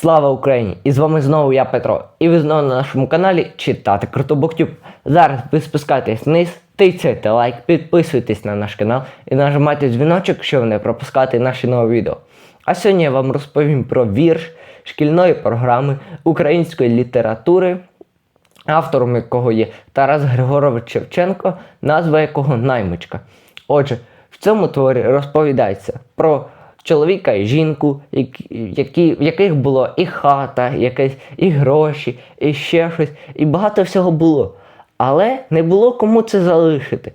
Слава Україні! І з вами знову я Петро. І ви знову на нашому каналі читати Крутобоктюб. Зараз ви спускайтесь вниз, тицяйте лайк, підписуйтесь на наш канал і нажимайте дзвіночок, щоб не пропускати наші нові відео. А сьогодні я вам розповім про вірш шкільної програми української літератури, автором якого є Тарас Григорович Шевченко, назва якого наймичка. Отже, в цьому творі розповідається про чоловіка і жінку, які, в яких було і хата, якась, і гроші, і ще щось, і багато всього було. Але не було кому це залишити.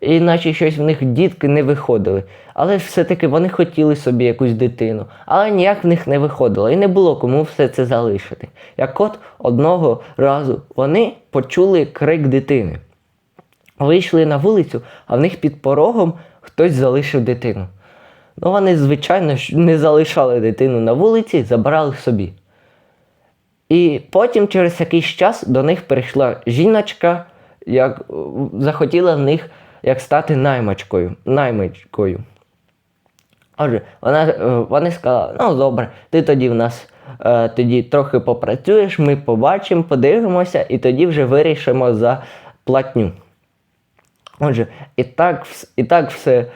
Іначе щось в них дітки не виходили. Але все-таки вони хотіли собі якусь дитину, але ніяк в них не виходило, і не було кому все це залишити. Як от одного разу вони почули крик дитини. Вийшли на вулицю, а в них під порогом хтось залишив дитину. Ну, вони, звичайно, не залишали дитину на вулиці, забрали собі. І потім, через якийсь час, до них прийшла жіночка, як захотіла в них як стати наймичкою. наймичкою. Отже, вона, е, вони сказали, ну добре, ти тоді в нас е, тоді трохи попрацюєш, ми побачимо, подивимося, і тоді вже вирішимо за платню. Отже, і так, і так все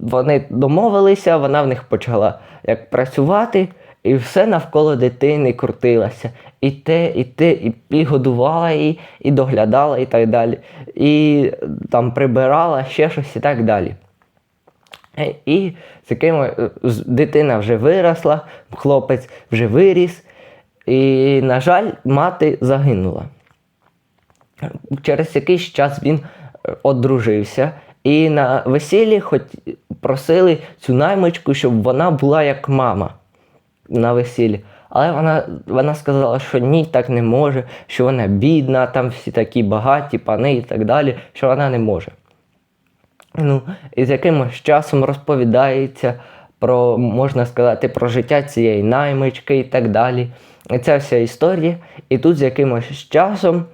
вони домовилися, вона в них почала як працювати, і все навколо дитини крутилося. І те, і те, і, і годувала її, і доглядала, і так далі. І там прибирала ще щось і так далі. І з якими е, дитина вже виросла, хлопець вже виріс, і, на жаль, мати загинула. Через якийсь час він е, одружився, і на весіллі хоч просили цю наймичку, щоб вона була як мама на весіллі. Але вона, вона сказала, що ні, так не може, що вона бідна, там всі такі багаті пани і так далі, що вона не може. Ну, і з якимось часом розповідається про, можна сказати, про життя цієї наймички і так далі. І ця вся історія. І тут з якимось часом,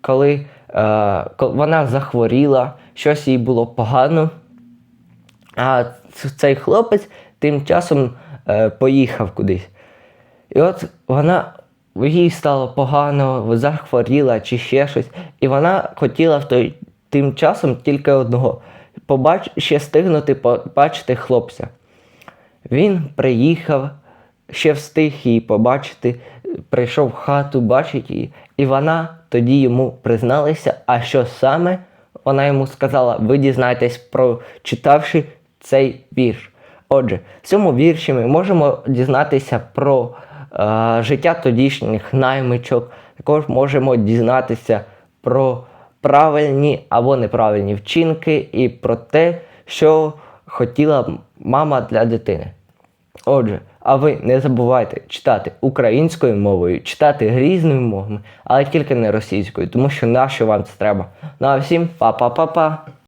коли, е, вона захворіла, щось їй було погано, а цей хлопець тим часом е, поїхав кудись. І от вона їй стало погано, захворіла чи ще щось. І вона хотіла в той тим часом тільки одного побач, ще стигнути побачити хлопця. Він приїхав, ще встиг її побачити, прийшов в хату, бачить її, і вона тоді йому призналася, а що саме вона йому сказала, ви дізнаєтесь, прочитавши цей вірш. Отже, в цьому вірші ми можемо дізнатися про е, життя тодішніх наймичок, також можемо дізнатися про правильні або неправильні вчинки і про те, що хотіла мама для дитини. Отже, а ви не забувайте читати українською мовою, читати різними мовами, але тільки не російською, тому що нащо вам це треба. Ну а всім па-па-па-па!